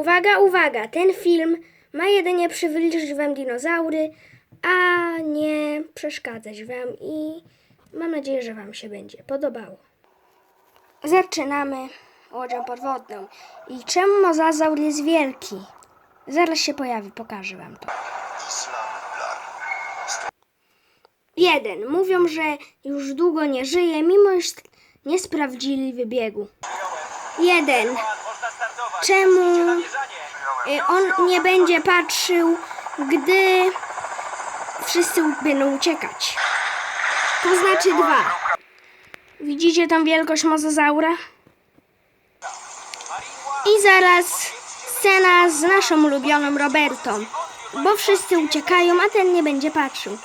Uwaga, uwaga, ten film ma jedynie przybliżyć wam dinozaury, a nie przeszkadzać wam i mam nadzieję, że wam się będzie podobało. Zaczynamy łodzią podwodną. I czemu mozazaur jest wielki? Zaraz się pojawi, pokażę wam to. Jeden. Mówią, że już długo nie żyje, mimo iż nie sprawdzili wybiegu. Jeden. Czemu y, on nie będzie patrzył, gdy wszyscy będą uciekać? To znaczy dwa. Widzicie tą wielkość mozozaura? I zaraz scena z naszą ulubioną Robertą, bo wszyscy uciekają, a ten nie będzie patrzył.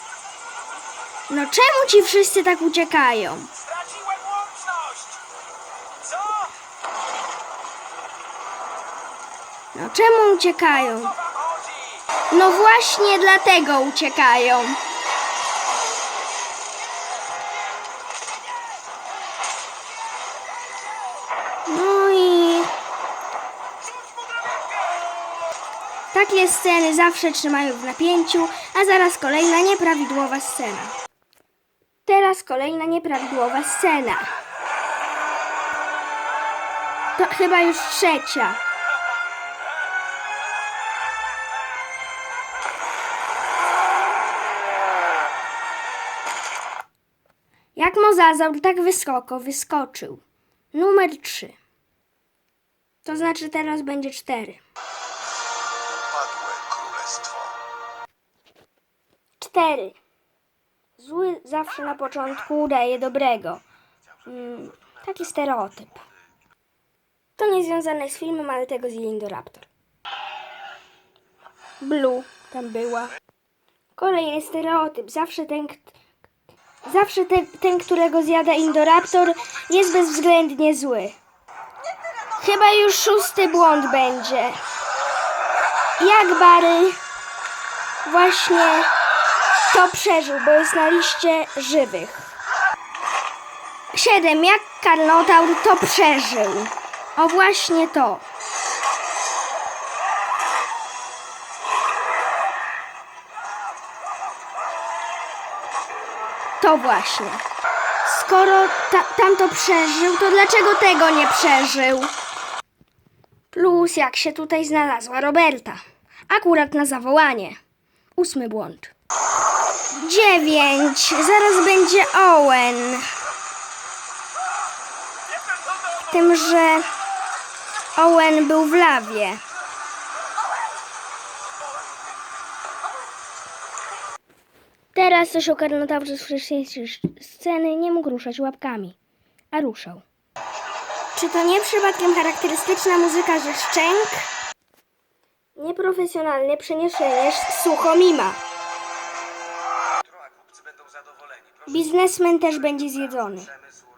No czemu ci wszyscy tak uciekają? No czemu uciekają? No właśnie dlatego uciekają. No i takie sceny zawsze trzymają w napięciu, a zaraz kolejna nieprawidłowa scena. Teraz kolejna nieprawidłowa scena. To chyba już trzecia. Jak mozazaur tak wysoko wyskoczył. Numer 3. To znaczy teraz będzie 4. Upadłe królestwo. 4. Zły zawsze na początku udaje dobrego. Mm, taki stereotyp. To nie związane z filmem, ale tego z Indoraptor. Blue tam była. Kolejny stereotyp. Zawsze ten, zawsze ten, ten którego zjada Indoraptor, jest bezwzględnie zły. Chyba już szósty błąd będzie. Jak Bary właśnie to przeżył, bo jest na liście żywych. 7. Jak Karnotaur to przeżył? O właśnie to. To właśnie. Skoro ta, tam to przeżył, to dlaczego tego nie przeżył? Plus jak się tutaj znalazła Roberta. Akurat na zawołanie. Ósmy błąd. Dziewięć. Zaraz będzie Owen. Tym, że Owen był w lawie. Teraz coś o karnotaurze z wcześniejszej sceny nie mógł ruszać łapkami, a ruszał. Czy to nie przypadkiem charakterystyczna muzyka, że szczęk? Nieprofesjonalne przeniesienie suchomima. Biznesmen też będzie zjedzony.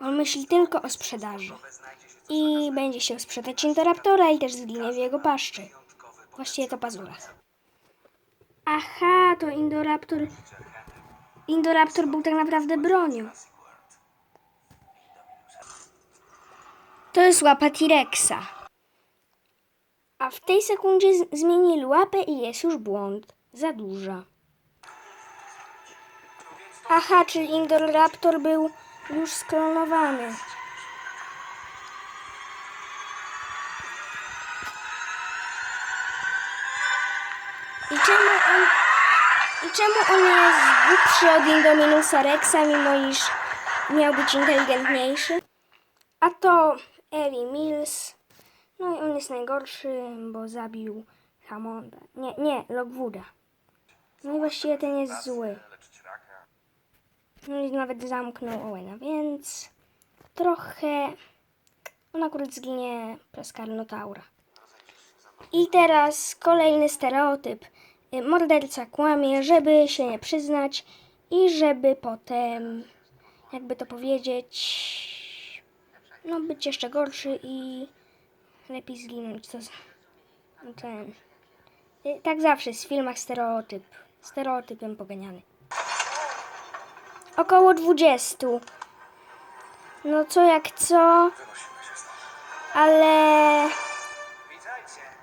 On myśli tylko o sprzedaży. I będzie się sprzedać Indoraptora i też zginie w jego paszczy. Właściwie to pazurach. Aha, to Indoraptor... Indoraptor był tak naprawdę bronią. To jest łapa T-Rexa. A w tej sekundzie zmienili łapę i jest już błąd. Za duża. Aha, czyli Indoraptor był już sklonowany. I czemu on, i czemu on jest głupszy od Indominusa Rexa, mimo iż miał być inteligentniejszy? A to Eli Mills. No i on jest najgorszy, bo zabił Hammonda. Nie, nie, Logwooda. No i właściwie ten jest zły. No i nawet zamknął Owena, więc trochę on akurat zginie przez Karnotaura. I teraz kolejny stereotyp. Y, Morderca kłamie, żeby się nie przyznać i żeby potem, jakby to powiedzieć, no być jeszcze gorszy i lepiej zginąć. No ten. Y, Tak zawsze w filmach stereotyp. Stereotypem poganiany. Około 20. No co jak co, ale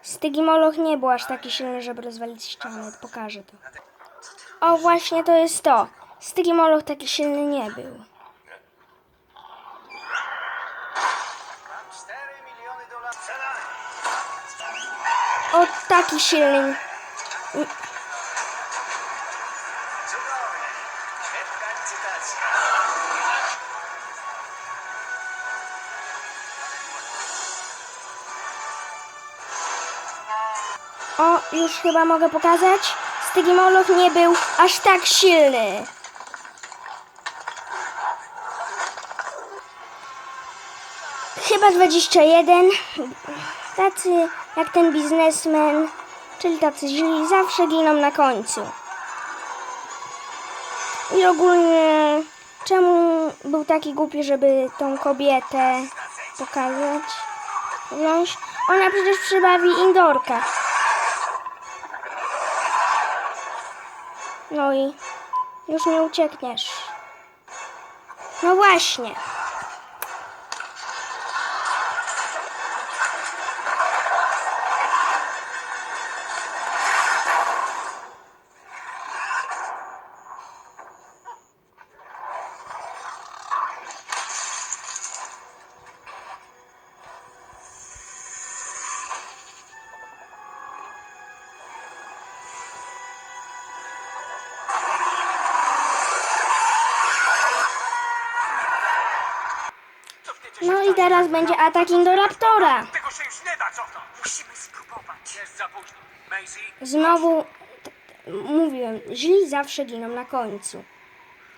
Stygimoloch nie był aż taki silny, żeby rozwalić ścianę. Pokażę to. O, właśnie to jest to. Stygimoloch taki silny nie był. 4 miliony dolarów. Sprzedane. O, taki silny. O, już chyba mogę pokazać. Stygimoloch nie był aż tak silny. Chyba 21. Tacy jak ten biznesmen, czyli tacy źli, zawsze giną na końcu. I ogólnie, czemu był taki głupi, żeby tą kobietę pokazać? Wziąć? Ona przecież przybawi Indorka. No i już nie uciekniesz. No właśnie. I teraz będzie atak Indoraptora. Tego się już nie da cofnąć. Musimy spróbować. Jest za późno. Macy, Znowu t- t- mówiłem, źli zawsze giną na końcu.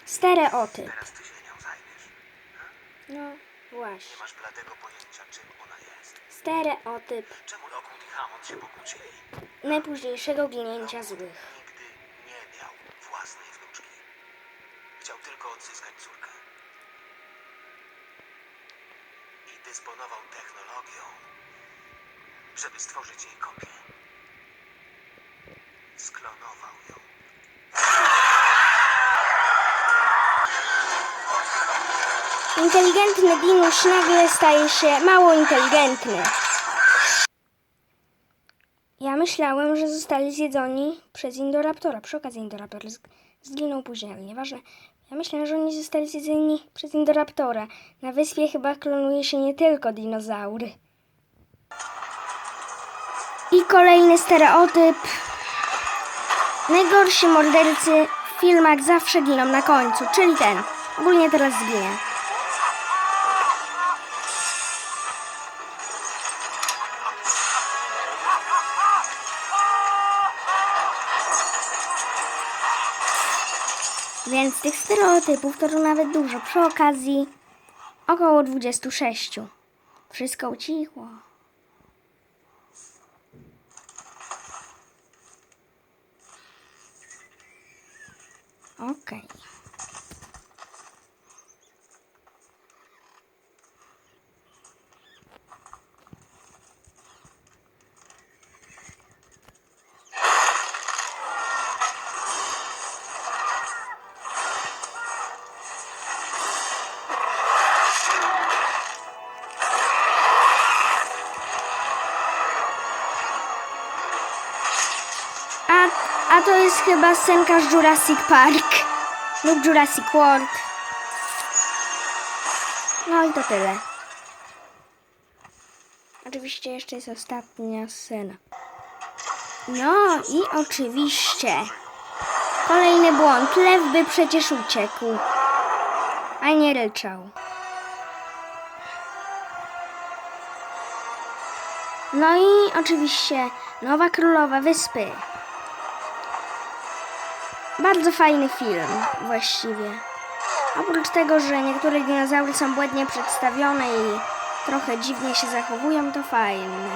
Stereotyp. teraz ty się nią zajmiesz. No właśnie. Masz bladego pojęcia, czym ona jest. Stereotyp Czemu Lockwood i Hammond się pokłócili? najpóźniejszego ginięcia złych. Nigdy nie miał własnej wnuczki. Chciał tylko odzyskać córkę. I dysponował technologią, żeby stworzyć jej kopię. Sklonował ją. Inteligentny Dinuś nagle staje się mało inteligentny. Ja myślałem, że zostali zjedzoni przez Indoraptora. Przy okazji Indoraptor zginął później, ale nieważne. Ja myślałem, że oni zostali zjedzeni przez Indoraptora. Na wyspie chyba klonuje się nie tylko dinozaury. I kolejny stereotyp. Najgorsi mordercy w filmach zawsze giną na końcu, czyli ten. Ogólnie teraz zginie. Więc tych stereotypów to nawet dużo. Przy okazji około 26. Wszystko ucichło. Okej. A, jest chyba scenka z Jurassic Park lub Jurassic World. No i to tyle. Oczywiście jeszcze jest ostatnia scena. No i oczywiście kolejny błąd. Lew by przecież uciekł, a nie ryczał. No i oczywiście Nowa Królowa Wyspy. Bardzo fajny film właściwie. Oprócz tego, że niektóre dinozaury są błędnie przedstawione i trochę dziwnie się zachowują, to fajny.